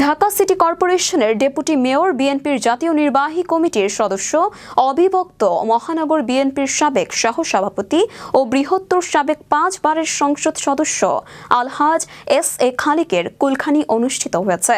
Dhaka city কর্পোরেশনের deputy mayor বিএনপির জাতীয় নির্বাহী কমিটির সদস্য, অবিভক্ত মহানগর বিএনপির সাবেক সহসভাপতি ও বৃহত্তর সাবেক পাঁচবারের সংসদ সদস্য আলহাজ এস এ খালিকের কুলখানি অনুষ্ঠিত হয়েছে।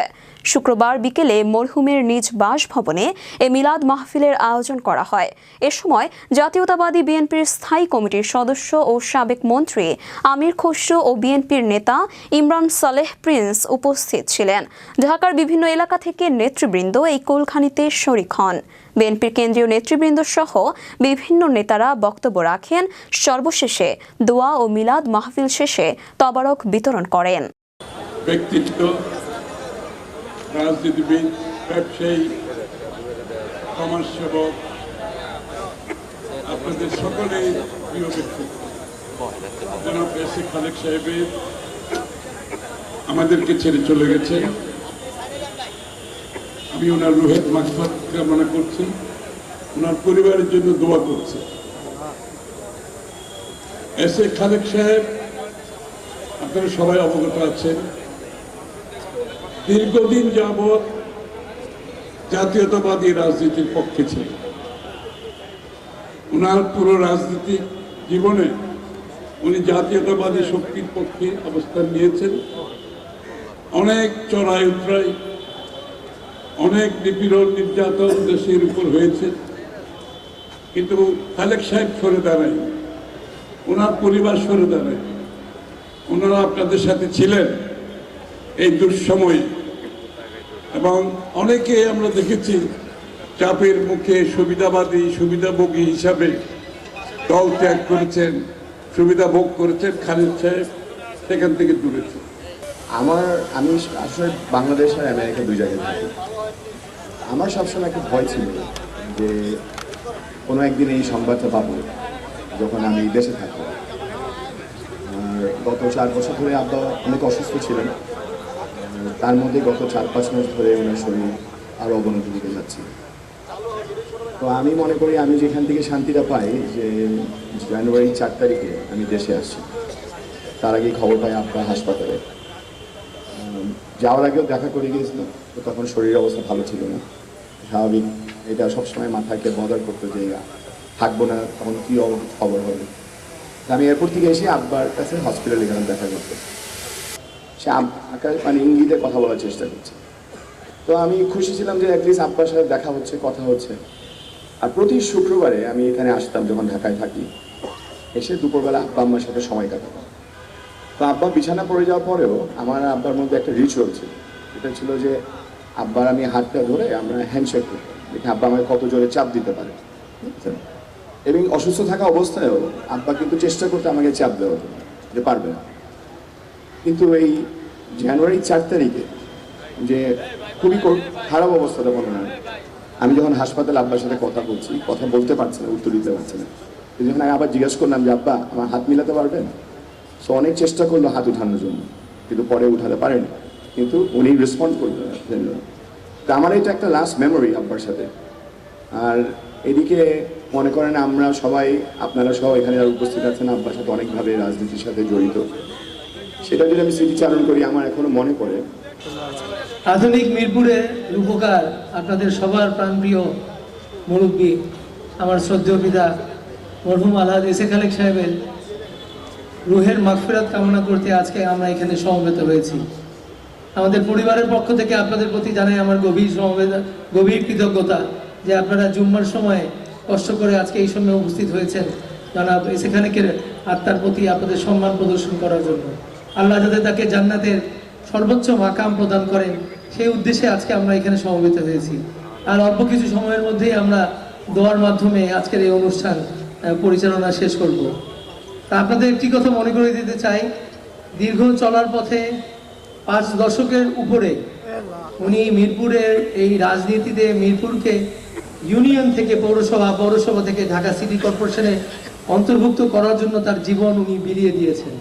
শুক্রবার বিকেলে মরহুমের নিজ বাসভবনে এ মিলাদ মাহফিলের আয়োজন করা হয়। এ সময় জাতীয়তাবাদী বিএনপির স্থায়ী কমিটির সদস্য ও সাবেক মন্ত্রী আমির খসরু ও বিএনপির নেতা ইমরান সালেহ প্রিন্স উপস্থিত ছিলেন। ঢাকার বিভিন্ন এলাকা থেকে নেতৃবৃন্দ এই কোলখানিতে শরিক হন। বিএনপির কেন্দ্রীয় নেতৃবৃন্দ সহ বিভিন্ন নেতারা বক্তব্য রাখেন। সর্বশেষে দোয়া ও মিলাদ মাহফিল শেষে তবারক বিতরণ করেন। রাজনীতিবিদ, ব্যবসায়ী, সমাজসেবক, আপনাদের সকলেই প্রিয় ব্যক্তিত্ব জনাব এ খালেক সাহেবের আমাদেরকে ছেড়ে চলে গেছে আমি ওনার রুহের মাকফাত কামনা করছি। ওনার পরিবারের জন্য দোয়া করছি। এস এ খালেক সাহেব, আপনারা সবাই অবগত আছেন। দীর্ঘদিন যাবৎ জাতীয়তাবাদী রাজনীতির পক্ষে ছিল ওনার পুরো রাজনীতিক জীবনে উনি জাতীয়তাবাদী শক্তির পক্ষে অবস্থান নিয়েছেন। অনেক চড়াই উতরাই অনেক নিপীড়ন নির্যাতন দেশের উপর হয়েছে। কিন্তু খালেক সাহেব সরে দাঁড়ায়, ওনার পরিবার সরে দাঁড়ায়, ওনারা আপনাদের সাথে ছিলেন। এই দুঃসময়ে এবং অনেকে আমরা দেখেছি চাপের মুখে সুবিধাবাদী, সুবিধাভোগী হিসাবে দল ত্যাগ করেছেন সুবিধা ভোগ করেছেন খালিদ সাহেব, সেখান থেকে দূরেছে আমার, আমি আসলে বাংলাদেশ আর আমেরিকা দুই জায়গায় থাকি। আমার সবসময় একটা ভয় ছিল যে কোনো একদিন এই সংবাদটা পাবো যখন আমি দেশে থাকব। গত চার বছর ধরে আব্বা অনেক অসুস্থ ছিলেন। তার মধ্যে গত চার পাঁচ মাস ধরে ওনার শরীর আরও অবনতি দিকে যাচ্ছে। তো আমি মনে করি আমি যেখান থেকে শান্তিটা পাই যে জানুয়ারি চার তারিখে আমি দেশে আসছি। তার আগেই খবর পাই আপনার হাসপাতালে। যাওয়ার আগেও দেখা করে গিয়েছিলাম তো তখন শরীরের অবস্থা ভালো ছিল না। স্বাভাবিক, এটা সবসময় মাথাকে বদার করতে যে থাকব না, তখন কী খবর হবে? আমি এরপর থেকে এসে আব্বার কাছে হসপিটালে গেলাম, দেখা করতে। সে আকাশ মানে ইঙ্গিতে কথা বলার চেষ্টা করছে। তো আমি খুশি ছিলাম যে অ্যাটলিস্ট আব্বার সাথে দেখা হচ্ছে, কথা হচ্ছে। আর প্রতি শুক্রবারে আমি এখানে আসতাম যখন ঢাকায় থাকি। এসে দুপুরবেলা আব্বা আম্মার সাথে সময় কাটাতাম। তো আব্বা বিছানা পড়ে যাওয়ার পরেও আমার আব্বার মধ্যে একটা রিচুয়াল ছিল। এটা ছিল যে আব্বার আমি হাতটা ধরে আমরা হ্যান্ডশেক করতাম দেখে আব্বা আমাকে কত জোরে চাপ দিতে পারে? এবং অসুস্থ থাকা অবস্থায়ও আব্বা কিন্তু চেষ্টা করতে আমাকে চাপ দেওয়া যে পারবে না। কিন্তু এই জানুয়ারি চার তারিখে যে খুবই খারাপ অবস্থাটা তখন ওনার আমি যখন হাসপাতালে আব্বার সাথে কথা বলছি, কথা বলতে পারছে না, উত্তর দিতে পারছে না। যখন আমি আবার জিজ্ঞেস করলাম যে, আব্বা, আমার হাত মিলাতে পারবেন? সো অনেক চেষ্টা করল হাত উঠানোর জন্য, কিন্তু পরে উঠাতে পারেনি। কিন্তু উনি রেসপন্ড করলেন তো আমার এটা একটা লাস্ট মেমোরি আব্বার সাথে। আর এদিকে মনে করেন আমরা সবাই, আপনারা সব এখানে যারা উপস্থিত আছেন, আব্বার সাথে অনেকভাবে রাজনীতির সাথে জড়িত। সেটা যদি আমি স্মৃতিচারণ করি, আমার এখনও মনে পড়ে। আধুনিক মিরপুরে রূপকার, আপনাদের সবার প্রাণপ্রিয় মুরব্বী, আমার শ্রদ্ধেয় পিতা মরহুম আলহাদ এসে খালেক সাহেবের রুহের মাগফিরাত কামনা করতে আজকে আমরা এখানে সমবেত হয়েছি। আমাদের পরিবারের পক্ষ থেকে আপনাদের প্রতি জানাই আমার গভীর সমবেদনা গভীর কৃতজ্ঞতা যে আপনারা জুম্মার সময়ে কষ্ট করে আজকে এই সময় উপস্থিত হয়েছেন। জনাব খালেকের আত্মার প্রতি আপনাদের সম্মান প্রদর্শন করার জন্য। আল্লাহ যাতে তাকে জান্নাতের সর্বোচ্চ মাকাম প্রদান করেন, সেই উদ্দেশ্যে আজকে আমরা এখানে সমবেত হয়েছি। আর অল্প কিছু সময়ের মধ্যেই আমরা দোয়ার মাধ্যমে আজকের এই অনুষ্ঠান পরিচালনা শেষ করব। তা আপনাদের একটি কথা মনে করে দিতে চাই, দীর্ঘ চলার পথে পাঁচ দশকের উপরে উনি মিরপুরের এই রাজনীতিতে মিরপুরকে ইউনিয়ন থেকে পৌরসভা পৌরসভা থেকে ঢাকা সিটি কর্পোরেশনে অন্তর্ভুক্ত করার জন্য তার জীবন উনি বিলিয়ে দিয়েছেন।